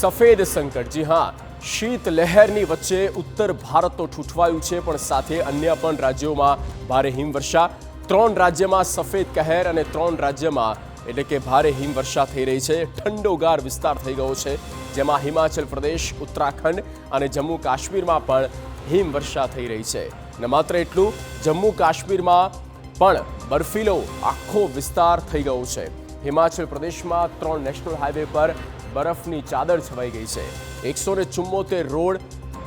સફેદ સંકટ. જી હા શીત લહેરની વચ્ચે ઉત્તર ભારત તો ઠૂઠવાયું છે, પણ સાથે અન્ય પણ રાજ્યોમાં ભારે હિમવર્ષા. ત્રણ રાજ્યમાં સફેદ કહેર અને ત્રણ રાજ્યમાં એટલે કે ભારે હિમવર્ષા થઈ રહી છે. ઠંડોગાર વિસ્તાર થઈ ગયો છે, જેમાં હિમાચલ પ્રદેશ, ઉત્તરાખંડ અને જમ્મુ કાશ્મીરમાં પણ હિમવર્ષા થઈ રહી છે. અને માત્ર એટલું, જમ્મુ કાશ્મીરમાં પણ બર્ફીલો આખો વિસ્તાર થઈ ગયો છે. હિમાચલ પ્રદેશમાં ત્રણ નેશનલ હાઈવે પર બરફની ચાદર છવાઈ ગઈ છે. એકસો ને ચુમ્મોતેર રોડ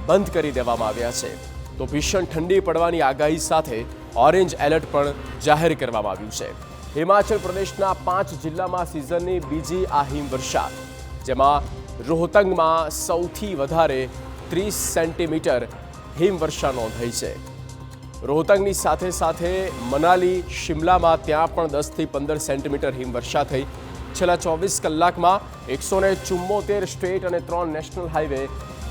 બંધ કરી દેવામાં આવ્યા છે. તો ભીષણ ઠંડી પડવાની આગાહી સાથે ઓરેન્જ એલર્ટ પણ જાહેર કરવામાં આવ્યું છે. હિમાચલ પ્રદેશના પાંચ જિલ્લામાં સિઝનની બીજી આ હિમવર્ષા જેમાં રોહતંગમાં સૌથી વધારે ત્રીસ સેન્ટીમીટર હિમવર્ષા નોંધાઈ છે. રોહતંગની સાથે સાથે મનાલી, શિમલામાં ત્યાં પણ દસથી પંદર સેન્ટીમીટર હિમવર્ષા થઈ છેલ્લા ચોવીસ કલાકમાં એકસો ને ચુમ્મોતેર સ્ટેટ અને ત્રણ નેશનલ હાઈવે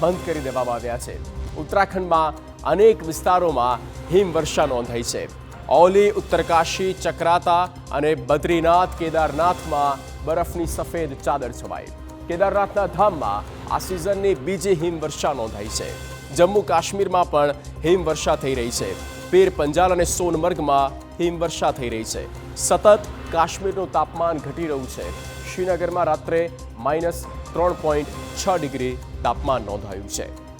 બંધ કરી દેવામાં આવ્યા છે. ઉત્તરાખંડમાં અનેક વિસ્તારોમાં હિમવર્ષા નોંધાઈ છે. ઓલી, ઉત્તરકાશી, ચક્રાતા અને બદ્રીનાથ કેદારનાથમાં બરફની સફેદ ચાદર છવાઈ. કેદારનાથના ધામમાં આ સિઝનની બીજી હિમવર્ષા નોંધાઈ છે. જમ્મુ કાશ્મીરમાં પણ હિમવર્ષા થઈ રહી છે. પીર પંજાલ અને સોનમર્ગમાં હિમવર્ષા થઈ રહી છે. સતત કાશ્મીરનું તાપમાન ઘટી રહ્યું છે. શ્રીનગરમાં રાત્રે માઇનસ ત્રણ પોઈન્ટ છ ડિગ્રી તાપમાન નોંધાયું છે.